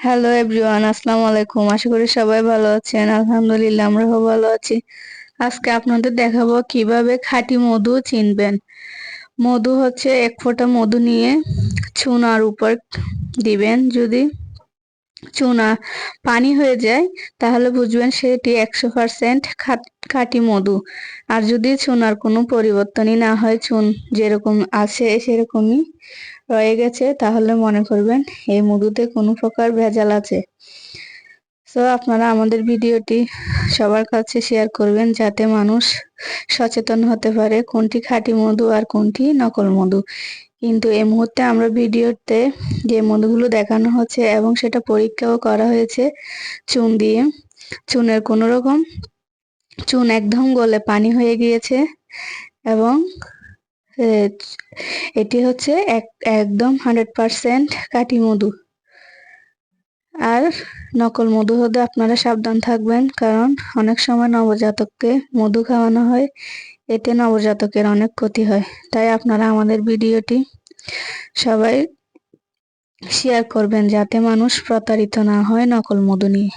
Hello everyone আসসালামু আলাইকুম আশা করি সবাই ভালো আছেন। আলহামদুলিল্লাহ, আমরাও ভালো আছি। আজকে আপনাদের দেখাবো কীভাবে খাঁটি মধু চিনবেন। মধু হচ্ছে এক ফোঁটা মধু নিয়ে চুনার উপর দিবেন যদি চুনা পানি হয়ে যায়, তাহলে বুঝবেন সেটি একশো পার্সেন্ট খাঁটি মধু। আর যদি চুনার কোনো পরিবর্তনই না হয়, চুন যেরকম আছে সেরকমই রয়ে গেছে, তাহলে মনে করবেন এই মধুতে কোনো প্রকার ভেজাল আছে। তো আপনারা আমাদের ভিডিওটি সবার কাছে শেয়ার করবেন, যাতে মানুষ সচেতন হতে পারে কোনটি খাঁটি মধু আর কোনটি নকল মধু। কিন্তু এই মুহূর্তে আমরা ভিডিওতে যে মধুগুলো দেখানো হচ্ছে এবং সেটা পরীক্ষাও করা হয়েছে, চুন দিয়ে। চুনের কোনো রকম, চুন একদম গলে পানি হয়ে গিয়েছে এবং এটি হচ্ছে এক, একদম হান্ড্রেড পারসেন্ট কাটি মধু। আর নকল মধু হতে আপনারা সাবধান থাকবেন কারণ অনেক সময় নবজাতককে মধু খাওয়ানো হয়। এতে নবজাতকের অনেক ক্ষতি হয়। তাই আপনারা আমাদের ভিডিওটি সবাই শেয়ার করবেন যাতে মানুষ প্রতারিত না হয় নকল মধু নিয়ে।